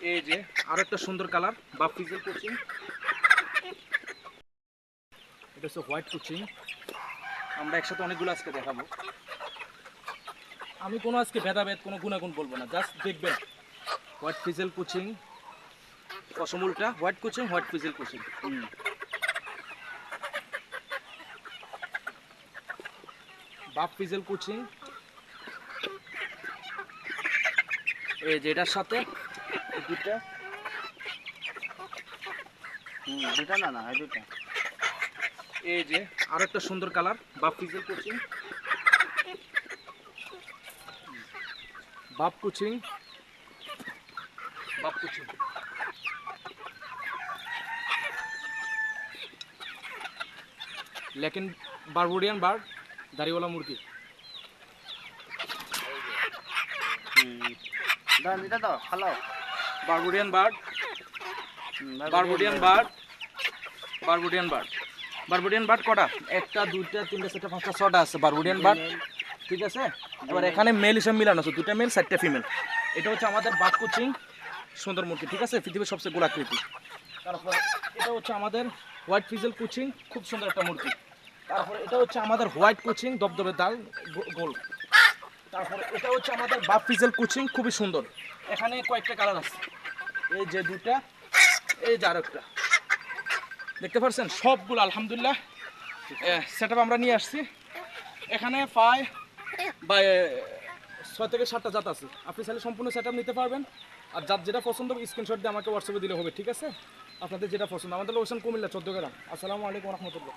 এই যে আরও একটা সুন্দর কালার বা ফিজেল কোচিং। এটা হচ্ছে হোয়াইট কোচিং। আমরা একসাথে অনেকগুলো আজকে দেখাবো। আমি কোনো আজকে ভেদাভেদ, কোনো গুণাগুণ বলব না, জাস্ট দেখবেন। White ফিজেল cochin কসমুলটা white cochin, white frizzle cochin. Buff frizzle cochin. এই যে এটার সাথে দুটা হুম দুটা না না দুটা এই যে আরও একটা সুন্দর colour buff frizzle cochin. Buff cochin. Buff cochin. লেকিন বারবুডিয়ান বার্ড দাড়িওয়ালা মুরগি। দাঁড়ান এটা দাও হ্যালো বারবুডিয়ান বার্ড। বারবুডিয়ান বার্ড। বারবুডিয়ান বার্ড। বারবুডিয়ান বার্ড কটা? একটা, দুইটা, তিনটা, চারটা, পাঁচটা, ছটা আছে বারবুডিয়ান বার্ড। ঠিক আছে? এবার এখানে মেল হিসেবে মিলানো আছে। দুটা মেল চারটা ফিমেল এটা হচ্ছে আমাদের বাঘ কোচিং সুন্দর মূর্তি। ঠিক আছে? পৃথিবীর সবচেয়ে গোলাকৃতি তারপর এটা হচ্ছে আমাদের হোয়াইট ফিজেল কোচিং। খুব সুন্দর একটা মূর্তি। তারপর এটা হচ্ছে আমাদের হোয়াইট কোচিং দবদবে দাল গোল। তারপর এটা হচ্ছে আমাদের বাপ ফিজেল কোচিং, খুবই সুন্দর। এখানে কয়েকটা কালার আছে। এই যে দুটা এই যে আরেকটা। দেখতে পাচ্ছেন সবগুলো, আলহামদুলিল্লাহ। সেট আমরা নিয়ে আসছি। এখানে প্রায় বা ছয় থেকে সাতটা জাত আছে। আপনি চাইলে সম্পূর্ণ সেট নিতে পারবেন। আর যার যেটা পছন্দ স্ক্রিনশট দিয়ে আমাকে হোয়াটসঅ্যাপে দিলে হবে, ঠিক আছে? আপনাদের যেটা পছন্দ। আমাদের লোকেশন কুমিল্লা, চোদ্দ গ্রাম। আসসালামু আলাইকুম রহমতুল্লাহ।